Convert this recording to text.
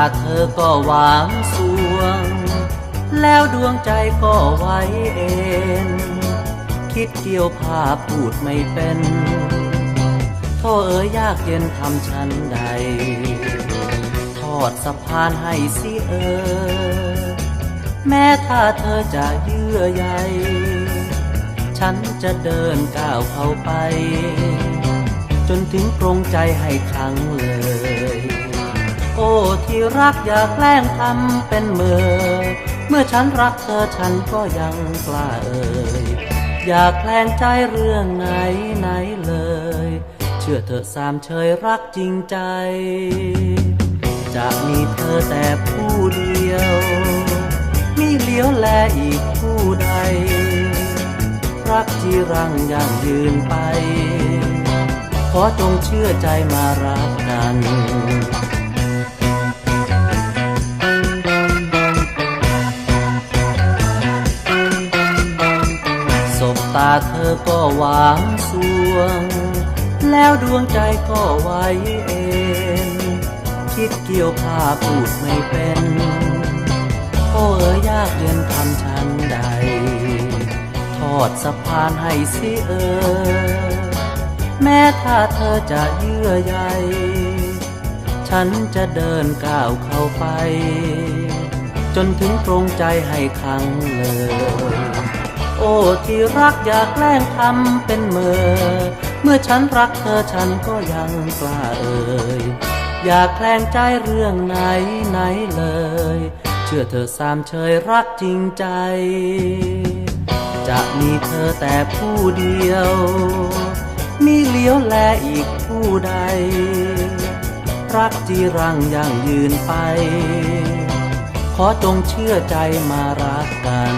าเธอก็วางสวง แล้วดวงใจก็ไว้เองคิดเกี่ยวภาพพูดไม่เป็นโทษเอ๋ยยากเย็นทำฉันใด ทอดสะพานให้สิเออ แม้ถ้าเธอจะเยื่อใย ฉันจะเดินก้าวเข้าไป จนถึงกรงใจให้ครั้งเลย โอ้ที่รักอย่าแกล้งทำเป็นเมื่อ เมื่อฉันรักเธอฉันก็ยังกล้าเอ่ยอย่าแกล้งใจเรื่องไหนไหนเลย เชื่อเธอสามเชยรักจริงใจ จะมีเธอแต่ผู้เดียว มีเลี้ยวแลอีกผู้ใด รักจีรังยั่งยืนไป ขอจงเชื่อใจมารักกัน ตาเธอก็หวางสวง แล้วดวงใจก็ไว้เองคิดเกี่ยวผ้าพูดไม่เป็น โอ้เอ๋ยยากเย็นทำฉันใด ทอดสะพานให้สิเออ แม้ถ้าเธอจะเยื่อใยฉันจะเดินก้าวเข้าไป จนถึงตรงใจให้ครั้งเลย โอ้ที่รักอยากแกล้งทำเป็นเมอเมื่อฉันรักเธอฉันก็ยังกล้าเอ่ยอยากแกล้งใจเรื่องไหนไหนเลย เชื่อเธอสามเชยรักจริงใจ จะมีเธอแต่ผู้เดียว มีเลี้ยวแลอีกผู้ใด รักจีรังยั่งยืนไป ขอจงเชื่อใจมารักกัน